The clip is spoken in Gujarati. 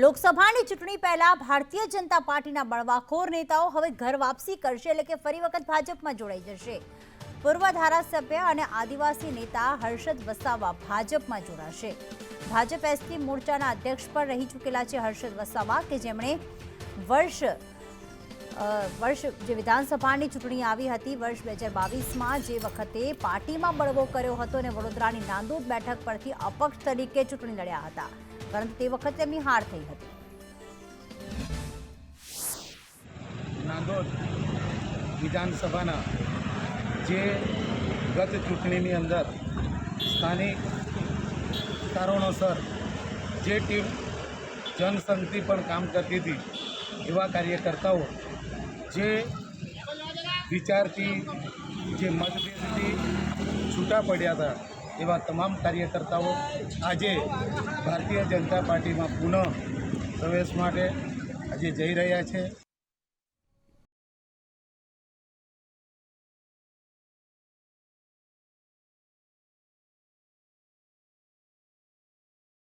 લોકસભાની ચૂંટણી પહેલા ભારતીય જનતા પાર્ટીના બળવાખોર નેતાઓ હવે ઘર વાપસી કરશે એટલે કે ફરી વખત ભાજપમાં જોડાઈ જશે. પૂર્વ ધારાસભ્ય અને આદિવાસી નેતા હર્ષદ વસાવા ભાજપમાં જોડાશે. ભાજપ એસટી મોરચાના અધ્યક્ષ પણ રહી ચૂકેલા છે હર્ષદ વસાવા કે જેમણે વર્ષ વર્ષ જે વિધાનસભાની ચૂંટણી આવી હતી, વર્ષ બે હજાર બાવીસમાં જે વખતે પાર્ટીમાં બળવો કર્યો હતો અને વડોદરાની નાંદોદ બેઠક પરથી અપક્ષ તરીકે ચૂંટણી લડ્યા હતા. પરંતુ તે વખતે તેમની હાર થઈ હતી. નાંદોદ વિધાનસભાના જે ગત ચૂંટણીની અંદર સ્થાનિક કારણોસર જે ટીમ જનસંઘથી પણ કામ કરતી હતી એવા કાર્યકર્તાઓ જે વિચારથી, જે મતભેદથી છૂટા પડ્યા હતા એવા તમામ કાર્યકર્તાઓ આજે ભારતીય જનતા પાર્ટીમાં પુનઃ પ્રવેશ માટે આજે જઈ રહ્યા છે.